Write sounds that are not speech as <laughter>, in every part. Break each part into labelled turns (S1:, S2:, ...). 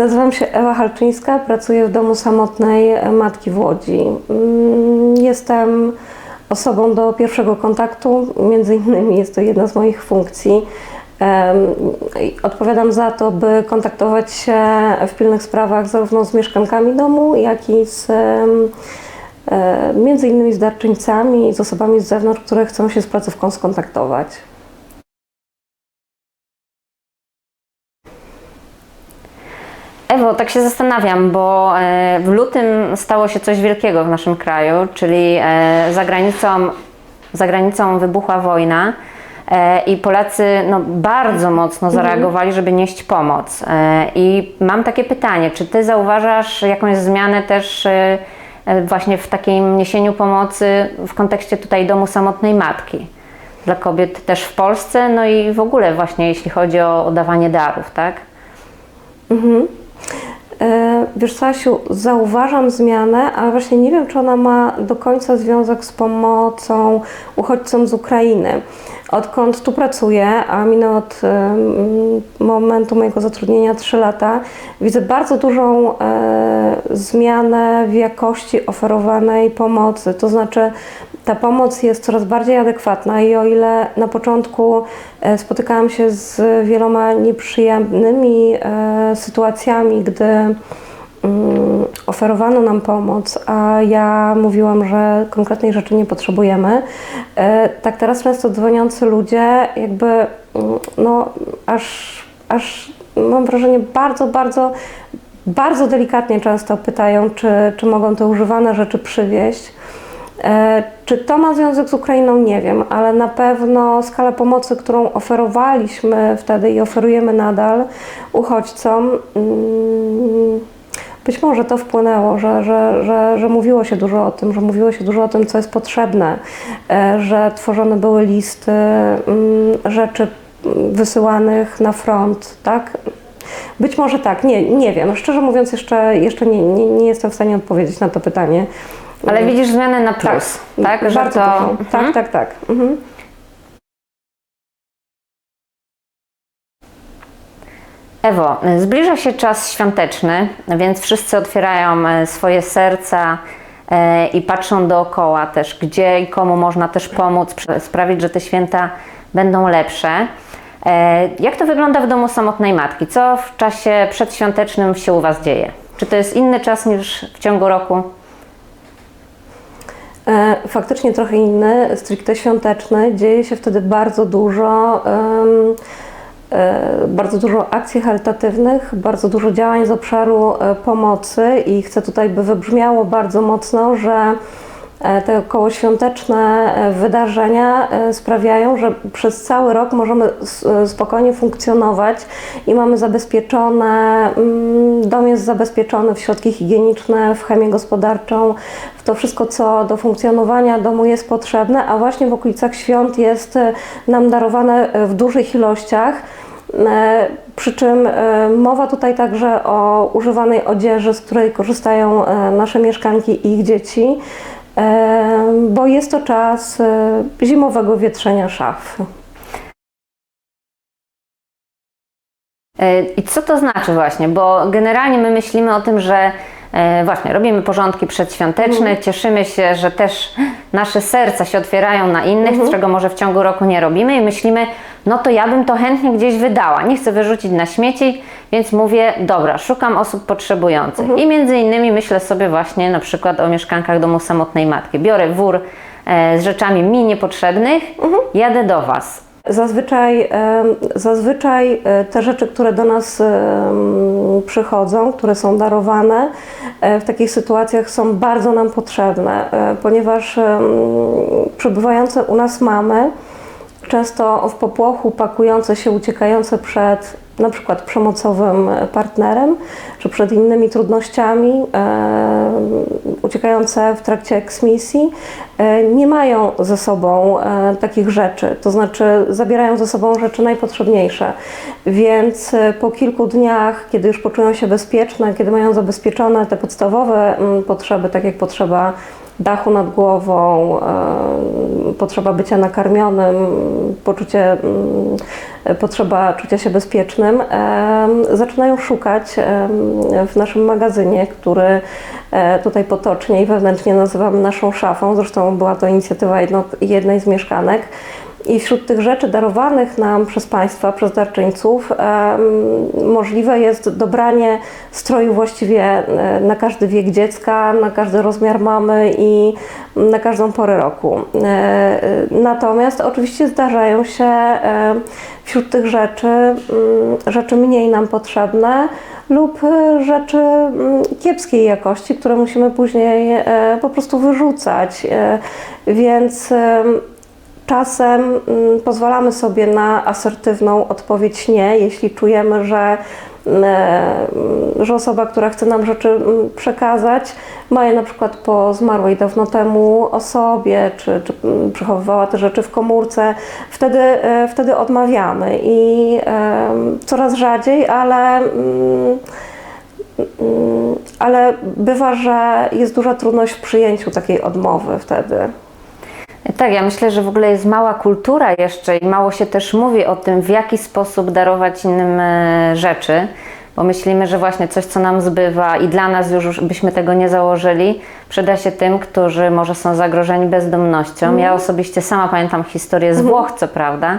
S1: Nazywam się Ewa Halczyńska, pracuję w domu samotnej matki w Łodzi. Mm, Jestem osobą do pierwszego kontaktu, między innymi jest to jedna z moich funkcji. I Odpowiadam za to, by kontaktować się w pilnych sprawach zarówno z mieszkankami domu, jak i z e, między innymi z darczyńcami, z osobami z zewnątrz, które chcą się z placówką skontaktować.
S2: Ewo, tak się zastanawiam, bo e, w lutym stało się coś wielkiego w naszym kraju, czyli e, za granicą, za granicą wybuchła wojna e, i Polacy no, bardzo mocno zareagowali, żeby nieść pomoc. I mam takie pytanie, czy Ty zauważasz jakąś zmianę też właśnie w takim niesieniu pomocy w kontekście tutaj domu samotnej matki? Dla kobiet też w Polsce, no i w ogóle właśnie jeśli chodzi o, o dawanie darów, tak?
S1: E, Wiesz, co, Asiu, zauważam zmianę, ale właśnie nie wiem, czy ona ma do końca związek z pomocą uchodźcom z Ukrainy. Odkąd tu pracuję, a minęło od em, momentu mojego zatrudnienia 3 lata, widzę bardzo dużą e, zmianę w jakości oferowanej pomocy. To znaczy, ta pomoc jest coraz bardziej adekwatna i o ile na początku e, spotykałam się z wieloma nieprzyjemnymi e, sytuacjami, gdy mm, oferowano nam pomoc, a ja mówiłam, że konkretnej rzeczy nie potrzebujemy, e, tak teraz często dzwoniący ludzie jakby mm, no aż, aż mam wrażenie bardzo, bardzo bardzo delikatnie często pytają, czy, czy mogą te używane rzeczy przywieźć. E, Czy to ma związek z Ukrainą? Nie wiem, ale na pewno skala pomocy, którą oferowaliśmy wtedy i oferujemy nadal uchodźcom, mm, być może to wpłynęło, że, że, że, że mówiło się dużo o tym, że mówiło się dużo o tym, co jest potrzebne, e, że tworzone były listy mm, rzeczy wysyłanych na front, tak? Być może tak, nie, nie wiem. Szczerze mówiąc, jeszcze, jeszcze nie, nie, nie jestem w stanie odpowiedzieć na to pytanie.
S2: Ale widzisz zmianę na plus, tak? Że
S1: Bardzo
S2: to...
S1: dużą. Tak,
S2: Mhm.
S1: tak, tak. Mhm.
S2: Ewo, zbliża się czas świąteczny, więc wszyscy otwierają e, swoje serca e, i patrzą dookoła też, gdzie i komu można też pomóc, sprawić, że te święta będą lepsze. E, Jak to wygląda w domu samotnej matki? Co w czasie przedświątecznym się u Was dzieje? Czy to jest inny czas niż w ciągu roku?
S1: E, Faktycznie trochę inny, stricte świąteczny. Dzieje się wtedy bardzo dużo. e, Bardzo dużo akcji charytatywnych, bardzo dużo działań z obszaru e, pomocy i chcę tutaj, by wybrzmiało bardzo mocno, że te okołoświąteczne e, wydarzenia e, sprawiają, że przez cały rok możemy e, spokojnie funkcjonować i mamy zabezpieczone, mm, dom jest zabezpieczony w środki higieniczne, w chemię gospodarczą, w to wszystko, co do funkcjonowania domu jest potrzebne, a właśnie w okolicach świąt jest e, nam darowane e, w dużych ilościach. E, Przy czym e, mowa tutaj także o używanej odzieży, z której korzystają e, nasze mieszkanki i ich dzieci, e, bo jest to czas e, zimowego wietrzenia szaf.
S2: E, I co to znaczy właśnie? Bo generalnie my myślimy o tym, że e, właśnie robimy porządki przedświąteczne, cieszymy się, że też nasze serca się otwierają na innych, czego może w ciągu roku nie robimy i myślimy, no to ja bym to chętnie gdzieś wydała. Nie chcę wyrzucić na śmieci, więc mówię, dobra, szukam osób potrzebujących. I między innymi myślę sobie właśnie na przykład o mieszkankach domu samotnej matki. Biorę wór e, z rzeczami mi niepotrzebnych, jadę do Was.
S1: Zazwyczaj, zazwyczaj e, te rzeczy, które do nas przychodzą, które są darowane, e, w takich sytuacjach są bardzo nam potrzebne, e, ponieważ przebywające u nas mamy, często w popłochu pakujące się, uciekające przed na przykład przemocowym partnerem, czy przed innymi trudnościami, e, uciekające w trakcie eksmisji, e, nie mają ze sobą e, takich rzeczy, to znaczy zabierają ze sobą rzeczy najpotrzebniejsze. Więc e, po kilku dniach, kiedy już poczują się bezpieczne, kiedy mają zabezpieczone te podstawowe mm, potrzeby, tak jak potrzeba dachu nad głową, potrzeba bycia nakarmionym, poczucie, potrzeba czucia się bezpiecznym, zaczynają szukać w naszym magazynie, który e, tutaj potocznie i wewnętrznie nazywamy naszą szafą. Zresztą była to inicjatywa jednej z mieszkanek. I wśród tych rzeczy darowanych nam przez Państwa, przez darczyńców, możliwe jest dobranie stroju właściwie e, na każdy wiek dziecka, na każdy rozmiar mamy i na każdą porę roku. E, e, Natomiast oczywiście zdarzają się wśród tych rzeczy mm, rzeczy mniej nam potrzebne lub rzeczy mm, kiepskiej jakości, które musimy później po prostu wyrzucać. Więc Czasem mm, pozwalamy sobie na asertywną odpowiedź nie, jeśli czujemy, że, mm, że osoba, która chce nam rzeczy mm, przekazać, ma je na przykład po zmarłej dawno temu osobie, czy, czy mm, przechowywała te rzeczy w komórce, wtedy, e, wtedy odmawiamy i em, coraz rzadziej, ale. Ale bywa, że jest duża trudność w przyjęciu takiej odmowy wtedy.
S2: Tak, ja myślę, że w ogóle jest mała kultura jeszcze i mało się też mówi o tym, w jaki sposób darować innym e, rzeczy, bo myślimy, że właśnie coś, co nam zbywa i dla nas już byśmy tego nie założyli, przyda się tym, którzy może są zagrożeni bezdomnością. Ja osobiście sama pamiętam historię z Włoch, co prawda,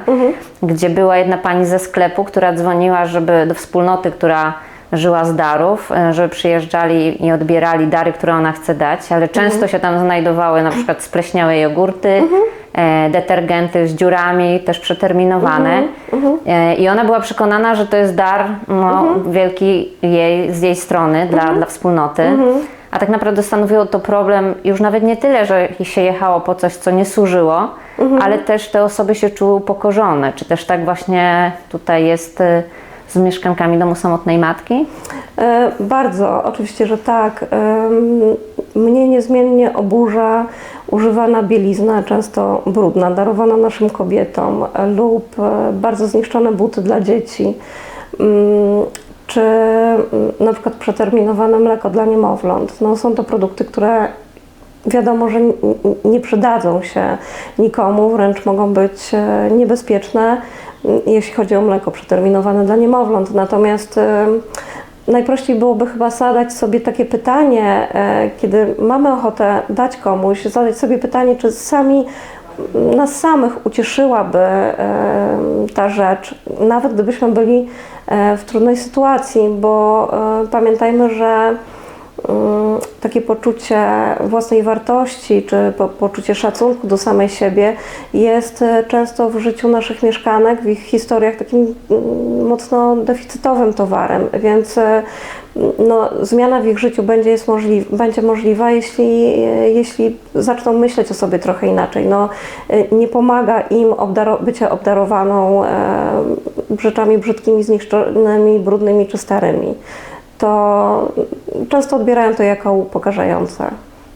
S2: gdzie była jedna pani ze sklepu, która dzwoniła, żeby do wspólnoty, która żyła z darów, e, żeby przyjeżdżali i odbierali dary, które ona chce dać, ale często się tam znajdowały na przykład spleśniałe jogurty, e, detergenty z dziurami, też przeterminowane. E, I ona była przekonana, że to jest dar no, wielki jej, z jej strony dla, dla wspólnoty. A tak naprawdę stanowiło to problem już nawet nie tyle, że się jechało po coś, co nie służyło, ale też te osoby się czuły upokorzone. Czy też tak właśnie tutaj jest e, z mieszkankami domu samotnej matki?
S1: E, Bardzo, oczywiście, że tak. Em, Mnie niezmiennie oburza używana bielizna, często brudna, darowana naszym kobietom e, lub e, bardzo zniszczone buty dla dzieci, Mm, czy mm, na przykład przeterminowane mleko dla niemowląt. No, są to produkty, które wiadomo, że nie przydadzą się nikomu, wręcz mogą być e, niebezpieczne, jeśli chodzi o mleko przeterminowane dla niemowląt. Natomiast najprościej byłoby chyba zadać sobie takie pytanie, e, kiedy mamy ochotę dać komuś, zadać sobie pytanie, czy sami nas samych ucieszyłaby ta rzecz, nawet gdybyśmy byli e, w trudnej sytuacji, bo e, pamiętajmy, że takie poczucie własnej wartości czy po, poczucie szacunku do samej siebie jest e, często w życiu naszych mieszkanek, w ich historiach takim mm, mocno deficytowym towarem, więc e, no, zmiana w ich życiu będzie, jest możli- będzie możliwa, jeśli, jeśli zaczną myśleć o sobie trochę inaczej. No, nie pomaga im obdaro- bycie obdarowaną e, rzeczami brzydkimi, zniszczonymi, brudnymi czy starymi to często odbierają to jako upokarzające.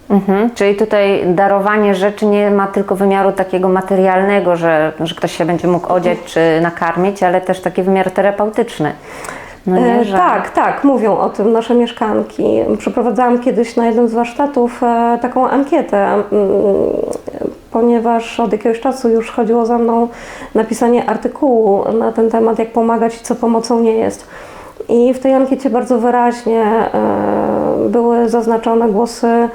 S2: Mhm. Czyli tutaj darowanie rzeczy nie ma tylko wymiaru takiego materialnego, że, że ktoś się będzie mógł odziać czy nakarmić, ale też taki wymiar terapeutyczny. No nie,
S1: E,
S2: że...
S1: Tak, tak, mówią o tym nasze mieszkanki. Przeprowadzałam kiedyś na jednym z warsztatów e, taką ankietę, mm, ponieważ od jakiegoś czasu już chodziło za mną napisanie artykułu na ten temat, jak pomagać i co pomocą nie jest. I w tej ankiecie bardzo wyraźnie e, były zaznaczone głosy mm,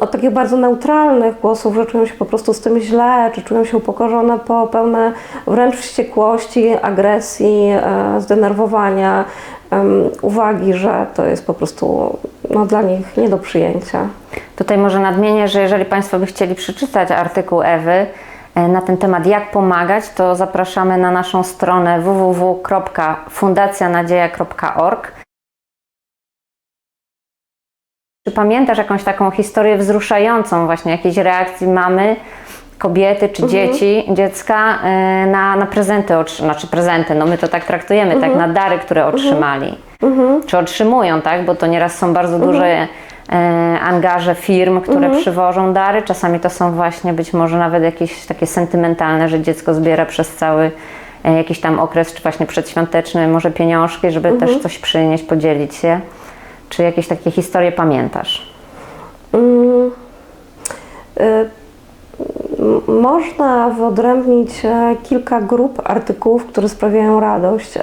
S1: od takich bardzo neutralnych głosów, że czują się po prostu z tym źle, czy czują się upokorzone po pełne wręcz wściekłości, agresji, e, zdenerwowania, uwagi, że to jest po prostu no, dla nich nie do przyjęcia.
S2: Tutaj może nadmienię, że jeżeli Państwo by chcieli przeczytać artykuł Ewy na ten temat, jak pomagać, to zapraszamy na naszą stronę www.fundacjanadzieja.org. Czy pamiętasz jakąś taką historię wzruszającą, właśnie jakiejś reakcji mamy, kobiety czy dzieci, dziecka e, na, na prezenty, znaczy prezenty, no my to tak traktujemy, tak, na dary, które otrzymali? Czy otrzymują, tak? Bo to nieraz są bardzo duże e, angaże firm, które przywożą dary. Czasami to są właśnie być może nawet jakieś takie sentymentalne, że dziecko zbiera przez cały e, jakiś tam okres, czy właśnie przedświąteczny, może pieniążki, żeby też coś przynieść, podzielić się. Czy jakieś takie historie pamiętasz?
S1: Mm, M- Można wyodrębnić e, kilka grup artykułów, które sprawiają radość.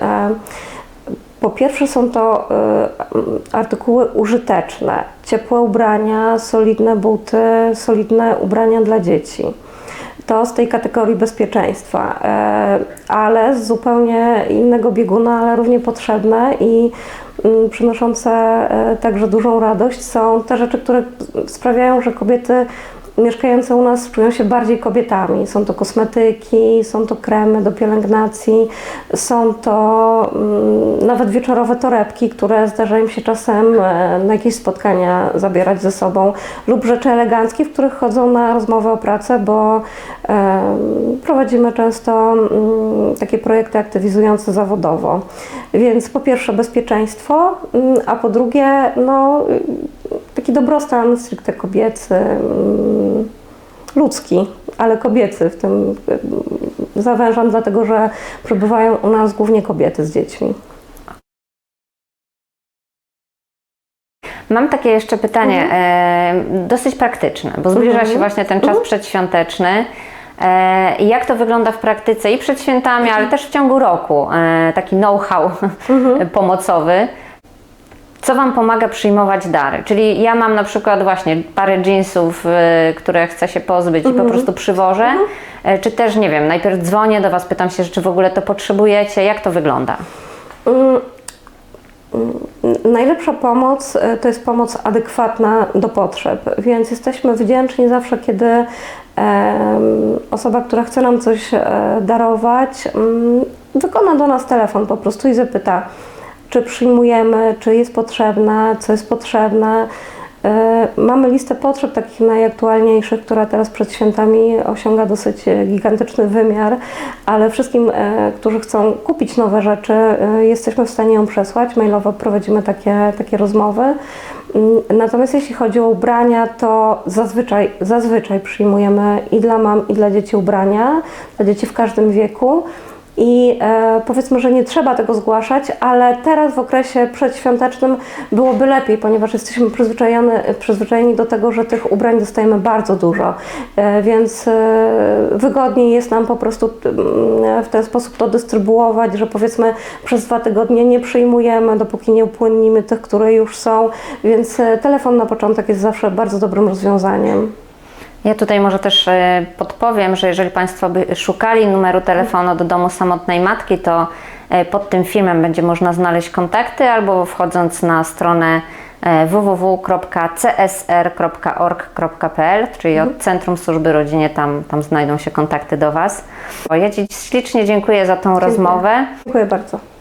S1: Po pierwsze są to e, artykuły użyteczne, ciepłe ubrania, solidne buty, solidne ubrania dla dzieci. To z tej kategorii bezpieczeństwa, e, ale z zupełnie innego bieguna, ale równie potrzebne i mm, przynoszące e, także dużą radość są te rzeczy, które sprawiają, że kobiety mieszkające u nas czują się bardziej kobietami. Są to kosmetyki, są to kremy do pielęgnacji, są to mm, nawet wieczorowe torebki, które zdarza im się czasem e, na jakieś spotkania zabierać ze sobą, lub rzeczy eleganckie, w których chodzą na rozmowę o pracę, bo prowadzimy często mm, takie projekty aktywizujące zawodowo. Więc po pierwsze bezpieczeństwo, mm, a po drugie no, taki dobrostan stricte kobiecy, mm, ludzki, ale kobiecy w tym mm, zawężam, dlatego że przebywają u nas głównie kobiety z dziećmi.
S2: Mam takie jeszcze pytanie, e, dosyć praktyczne, bo zbliża
S1: Mhm.
S2: się właśnie ten czas przedświąteczny. E, i jak to wygląda w praktyce i przed świętami, ale też w ciągu roku? E, taki know-how <laughs> pomocowy. Co Wam pomaga przyjmować dary? Czyli ja mam na przykład właśnie parę jeansów, y, które chcę się pozbyć i po prostu przywożę, E, czy też, nie wiem, najpierw dzwonię do Was, pytam się, czy w ogóle to potrzebujecie, jak to wygląda?
S1: Mm, Najlepsza pomoc e, to jest pomoc adekwatna do potrzeb, więc jesteśmy wdzięczni zawsze, kiedy em, osoba, która chce nam coś e, darować, mm, wykona do nas telefon po prostu i zapyta, czy przyjmujemy, czy jest potrzebne, co jest potrzebne. E, Mamy listę potrzeb takich najaktualniejszych, która teraz przed świętami osiąga dosyć e, gigantyczny wymiar, ale wszystkim, e, którzy chcą kupić nowe rzeczy, jesteśmy w stanie ją przesłać. Mailowo prowadzimy takie, takie rozmowy. Mm, Natomiast jeśli chodzi o ubrania, to zazwyczaj, zazwyczaj przyjmujemy i dla mam, i dla dzieci ubrania, dla dzieci w każdym wieku. I e, powiedzmy, że nie trzeba tego zgłaszać, ale teraz w okresie przedświątecznym byłoby lepiej, ponieważ jesteśmy przyzwyczajeni, przyzwyczajeni do tego, że tych ubrań dostajemy bardzo dużo, e, więc e, wygodniej jest nam po prostu mm, w ten sposób to dystrybuować, że powiedzmy przez dwa tygodnie nie przyjmujemy, dopóki nie upłynnimy tych, które już są, więc e, telefon na początek jest zawsze bardzo dobrym rozwiązaniem.
S2: Ja tutaj może też e, podpowiem, że jeżeli Państwo by szukali numeru telefonu do domu samotnej matki, to e, pod tym filmem będzie można znaleźć kontakty albo wchodząc na stronę e, www.csr.org.pl, czyli od Centrum Służby Rodzinie, tam, tam znajdą się kontakty do Was. Ja Ci ślicznie dziękuję za tą rozmowę.
S1: Dziękuję bardzo.